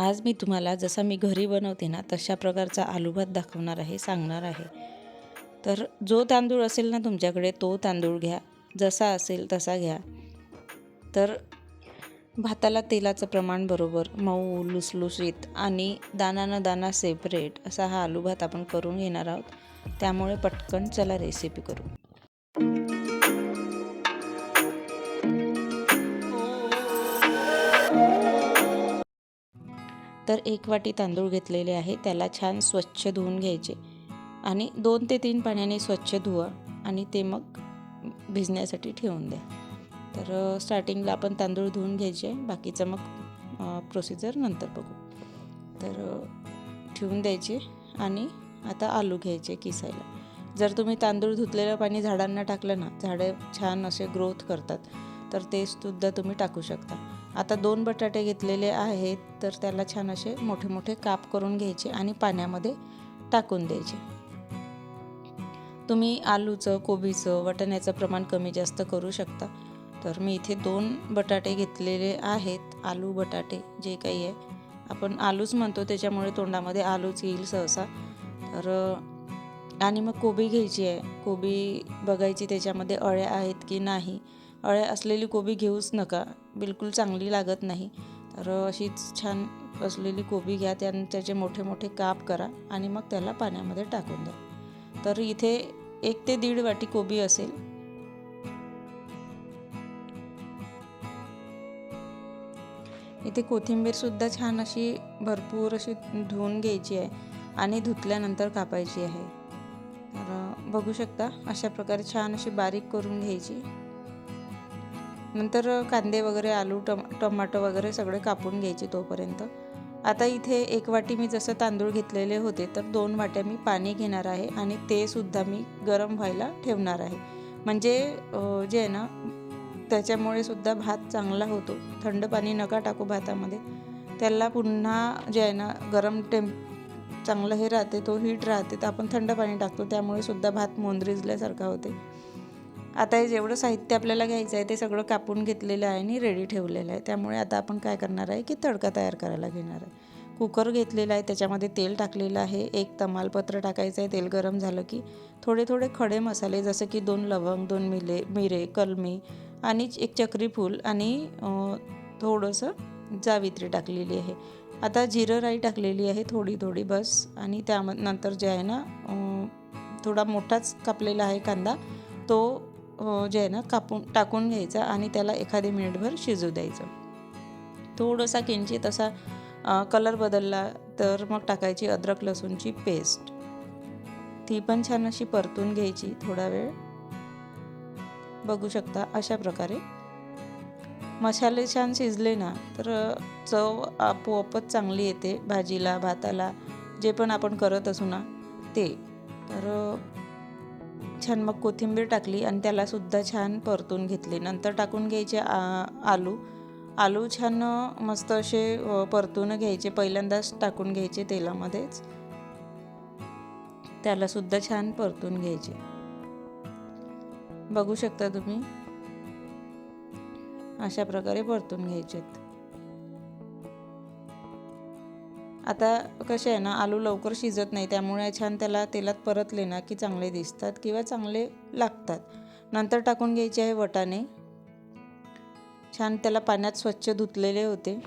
आज मी तुम्हाला जसा मी घरी बनवते ना तशा प्रकारचा आलूभात दाखवणार आहे सांगणार आहे. तर जो तांदूळ असेल ना तुमच्याकडे तो तांदूळ घ्या. जसा असेल तसा घ्या. तर भाताला तेलाचं प्रमाण बरोबर मऊ लुसलुसीत आणि दाना न दाना सेपरेट असा हा आलूभात आपण करून घेणार आहोत. त्यामुळे पटकन चला रेसिपी करू. तर एक वाटी तांदूळ घेतलेले आहे त्याला छान स्वच्छ धुवून घ्यायचे. आणि दोन ते तीन पाण्याने स्वच्छ धुवा आणि ते मग भिजण्यासाठी ठेवून द्या. तर स्टार्टिंगला आपण तांदूळ धुवून घ्यायचे बाकीचं मग प्रोसिजर नंतर बघू. तर ठेवून द्यायचे आणि आता आलू घ्यायचे किसायला. जर तुम्ही तांदूळ धुतलेलं पाणी झाडांना टाकलं ना झाडं छान असे ग्रोथ करतात तर ते सुद्धा तुम्ही टाकू शकता. आता दोन बटाटे घेतलेले आहेत तर त्याला छान असे मोठे मोठे काप करून घ्यायचे आणि पाण्यामध्ये टाकून द्यायचे. तुम्ही आलूचं कोबीचं वटाण्याचं प्रमाण कमी जास्त करू शकता. तर मी इथे दोन बटाटे घेतलेले आहेत आलू बटाटे जे काही आहे. आपण आलूच म्हणतो त्याच्यामुळे तोंडामध्ये आलूच येईल सहसा. तर आणि मग कोबी घ्यायची आहे. कोबी बघायची त्याच्यामध्ये अळ्या आहेत की नाही. अळ्या असलेली कोबी घेऊच नका. बिलकुल चांगली लागत नाही. तर अशीच छान असलेली कोबी घ्या त्या त्याचे मोठे मोठे काप करा आणि मग त्याला पाण्यामध्ये टाकून द्या. तर इथे एक ते दीड वाटी कोबी असेल. इथे कोथिंबीरसुद्धा छान अशी भरपूर अशी धुवून घ्यायची आहे आणि धुतल्यानंतर कापायची आहे. तर बघू शकता अशा प्रकारे छान अशी बारीक करून घ्यायची. नंतर कांदे वगैरे आलू टम टमाटो वगैरे सगळे कापून घ्यायचे तोपर्यंत. आता इथे एक वाटी मी जसं तांदूळ घेतलेले होते तर दोन वाट्या मी पाणी घेणार आहे आणि ते सुद्धा मी गरम व्हायला ठेवणार आहे. म्हणजे जे आहे ना त्याच्यामुळे सुद्धा भात चांगला होतो. थंड पाणी नका टाकू भातामध्ये. त्याला पुन्हा जे आहे ना गरम टेम्प चांगलं हे राहते तो हीट राहते तर आपण थंड पाणी टाकतो. त्यामुळे सुद्धा भात मोंदरिजल्यासारखा होते. आता हे जेवढं साहित्य आपल्याला घ्यायचं आहे ते सगळं कापून घेतलेलं आहे आणि रेडी ठेवलेलं आहे. त्यामुळे आता आपण काय करणार आहे की तडका तयार करायला घेणार आहे. कुकर घेतलेला आहे त्याच्यामध्ये तेल टाकलेलं आहे. एक तमालपत्र टाकायचं आहे तेल गरम झालं की थोडे थोडे खडे मसाले जसं की दोन लवंग दोन मिले मिरे कलमी आणि एक चक्री फूल आणि थोडंसं जावित्री टाकलेली आहे. आता जिरं राई टाकलेली आहे थोडी थोडी बस आणि त्यानंतर जे आहे ना थोडा मोठाच कापलेला आहे कांदा तो जे आहे ना कापून टाकून घ्यायचा आणि त्याला एखादे मिनिटभर शिजू द्यायचं. थोडासा किंचित असा कलर बदलला तर मग टाकायची अद्रक लसूणची पेस्ट ती पण छान अशी परतून घ्यायची थोडा वेळ. बघू शकता अशा प्रकारे. मसाले छान शिजले ना तर चव आपोआपच चांगली येते भाजीला भाताला जे पण आपण करत असू ना ते. तर छान मग कोथिंबीर टाकली आणि त्यालासुद्धा छान परतून घेतले. नंतर टाकून घ्यायचे आ- आलू. आलू छान मस्त असे परतून घ्यायचे. पहिल्यांदाच टाकून घ्यायचे तेलामध्येच. त्यालासुद्धा छान परतून घ्यायचे. बघू शकता तुम्ही? अशा प्रकारे परतून घ्यायचेत. आता कसे आहे ना आलू लवकर शिजत नाही त्यामुळे छान त्याला तेलात परतले ना की चांगले दिसतात किंवा चांगले लागतात. नंतर टाकून घ्यायचे आहे वटाणे. छान त्याला पाण्यात स्वच्छ धुतलेले होते.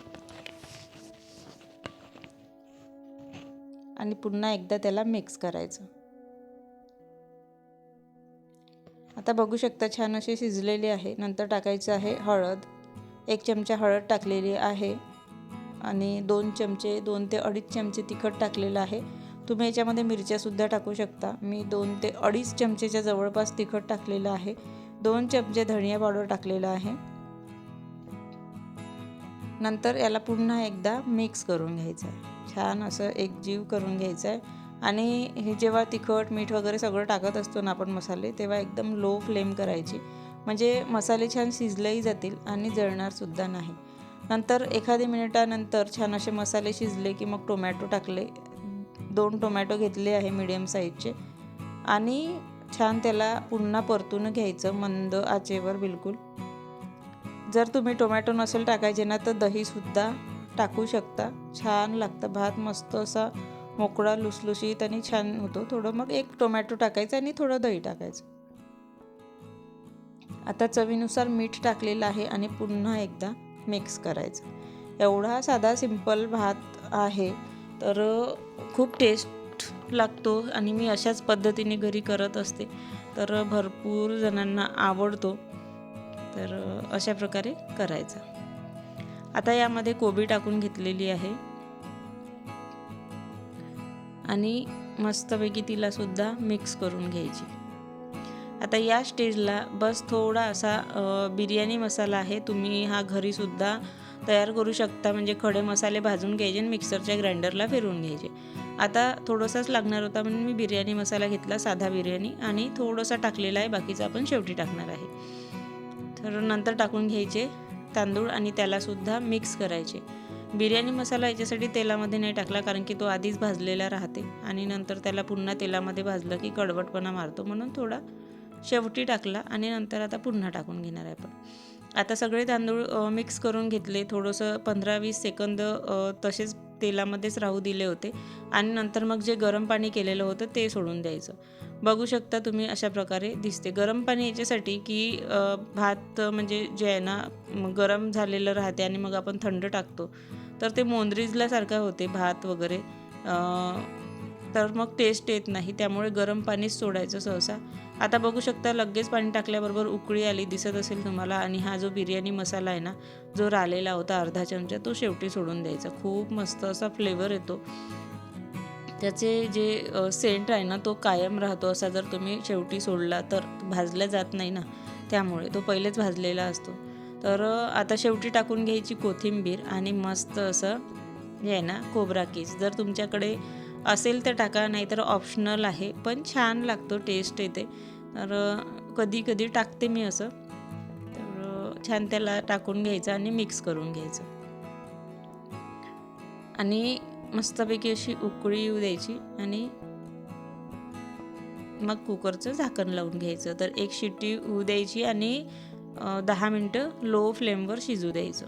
आणि पुन्हा एकदा त्याला मिक्स करायचं. आता बघू शकता छान असे शिजलेले आहे. नंतर टाकायचं आहे हळद. एक चमचा हळद टाकलेली आहे. आणि दोन चमचे दोन ते अडीच चमचे तिखट टाकलेलं आहे. तुम्ही याच्यामध्ये मिरच्यासुद्धा टाकू शकता. मी दोन ते अडीच चमचेच्या जवळपास तिखट टाकलेलं आहे. दोन चमचे धनिया पावडर टाकलेलं आहे. नंतर याला पुन्हा एकदा मिक्स करून घ्यायचं आहे छान असं एकजीव करून घ्यायचं आहे आणि हे जेव्हा तिखट मीठ वगैरे सगळं टाकत असतो ना आपण मसाले तेव्हा एकदम लो फ्लेम करायची. म्हणजे मसाले छान शिजलेही जातील आणि जळणारसुद्धा नाही. नंतर एखादी मिनिटानंतर छान असे मसाले शिजले की मग टोमॅटो टाकले. दोन टोमॅटो घेतले आहे मिडियम साईजचे आणि छान त्याला पुन्हा परतून घ्यायचं मंद आचेवर बिलकुल. जर तुम्ही टोमॅटो नसेल टाकायचे ना तर दहीसुद्धा टाकू शकता. छान लागतं. भात मस्त असा मोकळा लुसलुशीत आणि छान होतो. थोडं मग एक टोमॅटो टाकायचं आणि थोडं दही टाकायचं. आता चवीनुसार मीठ टाकलेलं आहे आणि पुन्हा एकदा मिक्स करायचं. एवढा साधा सिंपल भात आहे तर खूप टेस्ट लागतो आणि मी अशाच पद्धतीने घरी करत असते. तर भरपूर जणांना आवडतो. तर अशा प्रकारे करायचा. आता यामध्ये कोबी टाकून घेतलेली आहे. आणि मस्तपैकी तिला सुद्धा मिक्स करून घ्यायची. आता या स्टेजला बस थोडा असा बिर्याणी मसाला आहे. तुम्ही हा घरीसुद्धा तयार करू शकता. म्हणजे खडे मसाले भाजून घ्यायचे आणि मिक्सरच्या ग्राइंडरला फिरवून घ्यायचे. आता थोडंसाच लागणार होता म्हणून मी बिर्याणी मसाला घेतला साधा बिर्याणी. आणि थोडंसा टाकलेला आहे. बाकीचा आपण शेवटी टाकणार आहे. तर नंतर टाकून घ्यायचे तांदूळ आणि त्यालासुद्धा मिक्स करायचे. बिर्याणी मसाला याच्यासाठी तेलामध्ये नाही टाकला कारण की तो आधीच भाजलेला राहते. आणि नंतर त्याला पुन्हा तेलामध्ये भाजलं की कडवटपणा मारतो. म्हणून थोडा शेवटी टाकला आणि नंतर आता पुन्हा टाकून घेणार आहे आपण. आता सगळे तांदूळ मिक्स करून घेतले. थोडंसं पंधरा वीस सेकंद तसेच तेलामध्येच राहू दिले होते. आणि नंतर मग जे गरम पाणी केलेलं होतं ते सोडून द्यायचं. बघू शकता तुम्ही अशा प्रकारे दिसते. गरम पाणी याच्यासाठी की भात म्हणजे जे आहे ना गरम झालेलं राहते आणि मग आपण थंड टाकतो. तर ते मोंदरीजल्यासारखं होते भात वगैरे. तर मग टेस्ट येत नाही. त्यामुळे गरम पाणीच सोडायचं सहसा. आता बघू शकता लगेच पाणी टाकल्याबरोबर उकळी आली दिसत असेल तुम्हाला. आणि हा जो बिर्याणी मसाला आहे ना जो राहिलेला होता अर्धा चमचा तो शेवटी सोडून द्यायचा. खूप मस्त असा फ्लेवर येतो. त्याचे जे सेंट आहे ना तो कायम राहतो. असा जर तुम्ही शेवटी सोडला तर भाजला जात नाही ना त्यामुळे तो पहिलेच भाजलेला असतो. तर आता शेवटी टाकून घ्यायची कोथिंबीर आणि मस्त असं हे आहे ना खोबरा कीस. जर तुमच्याकडे असेल तर टाका नाहीतर ऑप्शनल आहे. पण छान लागतो टेस्ट येते. तर कधी कधी टाकते मी असं. तर छान त्याला टाकून घ्यायचं आणि मिक्स करून घ्यायचं. आणि मस्तपैकी अशी उकळी येऊ द्यायची आणि मग कुकरचं झाकण लावून घ्यायचं. तर एक शिट्टी होऊ द्यायची आणि दहा मिनटं लो फ्लेमवर शिजू द्यायचं.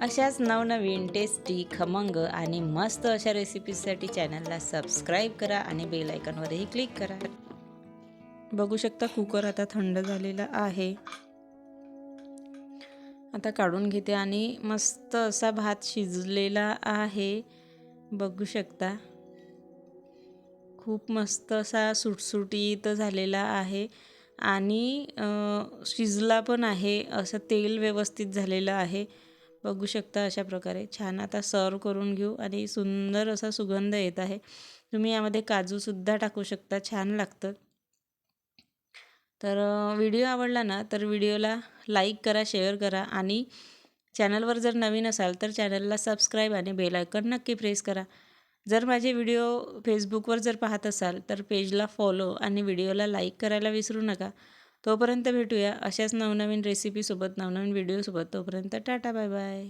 अशाच नवनवीन टेस्टी खमंग आणि मस्त अशा रेसिपीजसाठी चॅनलला सबस्क्राईब करा आणि बेल आयकॉनवरही क्लिक करा. बघू शकता कुकर आता थंड झालेला आहे. आता काढून घेते आणि मस्त असा भात शिजलेला आहे. बघू शकता. खूप मस्त असा सुटसुटीत झालेला आहे आणि शिजला पण आहे. असं तेल व्यवस्थित झालेलं आहे. बघू शकता अशा प्रकारे. छान आता सर्व करून घेऊ आणि सुंदर असा सुगंध येत आहे. तुम्ही यामध्ये काजूसुद्धा टाकू शकता छान लागतं. तर व्हिडिओ आवडला ना तर व्हिडिओला लाईक करा शेअर करा आणि चॅनलवर जर नवीन असाल तर चॅनलला सबस्क्राईब आणि बेल आयकन नक्की प्रेस करा. जर माझे व्हिडिओ फेसबुकवर जर पाहत असाल तर पेजला फॉलो आणि व्हिडिओला लाईक करायला विसरू नका. तोपर्यंत भेटूया अशाच नवनवीन रेसिपीसोबत नवनवीन व्हिडिओसोबत तोपर्यंत टाटा बाय बाय